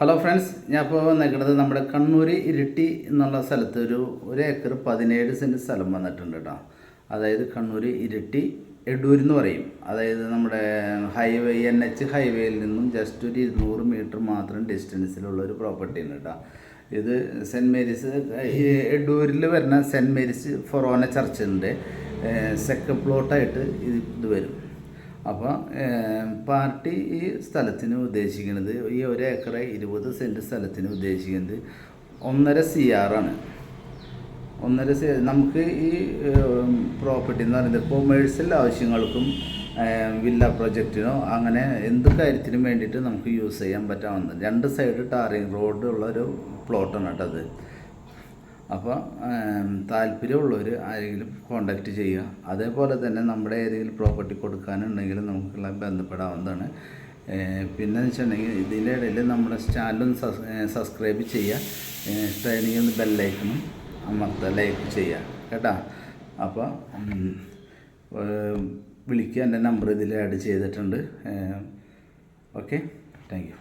Hello friends ഞാൻ ഇപ്പോൾ വന്നേക്കുന്നത് നമ്മുടെ കണ്ണൂർ ഇരിട്ടി എന്നുള്ള സ്ഥലത്ത് ഒരു ഒരു ഏക്കർ പതിനേഴ് സെന്റ് സ്ഥലം വന്നിട്ടുണ്ട് കേട്ടോ. അതായത് കണ്ണൂർ ഇരിട്ടി എടൂർ എന്ന് പറയും. അതായത് നമ്മുടെ ഹൈവേ എൻ എച്ച് ഹൈവേയിൽ നിന്നും ജസ്റ്റ് ഒരു ഇരുന്നൂറ് മീറ്റർ മാത്രം ഡിസ്റ്റൻസിലുള്ള ഒരു പ്രോപ്പർട്ടി ഉണ്ട് കേട്ടോ. ഇത് സെന്റ് മേരീസ് എഡൂരിൽ വരുന്ന സെന്റ് മേരീസ് ഫൊറോന ചർച്ചിന്റെ സെക്കൻഡ് പ്ലോട്ടായിട്ട് ഇത് ഇത് വരും. അപ്പോൾ പാർട്ടി ഈ സ്ഥലത്തിന് ഉദ്ദേശിക്കുന്നത് ഈ ഒരു ഏക്കർ ഇരുപത് സെന്റ് സ്ഥലത്തിന് ഉദ്ദേശിക്കുന്നത് ഒന്നര സി ആറാണ് ഒന്നര സി നമുക്ക് ഈ പ്രോപ്പർട്ടി എന്ന് പറയുന്നത് കൊമേഴ്സ്യൽ ആവശ്യങ്ങൾക്കും വില്ല പ്രൊജക്റ്റിനോ അങ്ങനെ എന്ത് കാര്യത്തിനും വേണ്ടിയിട്ട് നമുക്ക് യൂസ് ചെയ്യാൻ പറ്റാവുന്ന രണ്ട് സൈഡ് ടാറിങ് റോഡ് ഉള്ള ഒരു പ്ലോട്ടാണ് കേട്ടത് അപ്പോൾ താല്പര്യമുള്ളവർ ആരെങ്കിലും കോണ്ടാക്റ്റ് ചെയ്യുക. അതേപോലെ തന്നെ നമ്മുടെ ഏതെങ്കിലും പ്രോപ്പർട്ടി കൊടുക്കാനുണ്ടെങ്കിൽ നമുക്കുള്ള ബന്ധപ്പെടാവുന്നതാണ്. പിന്നെ വെച്ചിട്ടുണ്ടെങ്കിൽ ഇതിന്റെ ഇടയിൽ നമ്മുടെ ചാനലൊന്ന് സബ്സ്ക്രൈബ് ചെയ്യുക. ഇഷ്ടമായിരുന്നെങ്കിൽ ഒന്ന് ബെല്ലൈക്കണം അമർത്ത ലൈക്ക് ചെയ്യുക. കേട്ടോ? അപ്പോൾ വിളിക്കുക. എന്റെ നമ്പർ ഇതിൽ ആഡ് ചെയ്തിട്ടുണ്ട്. Okay thank you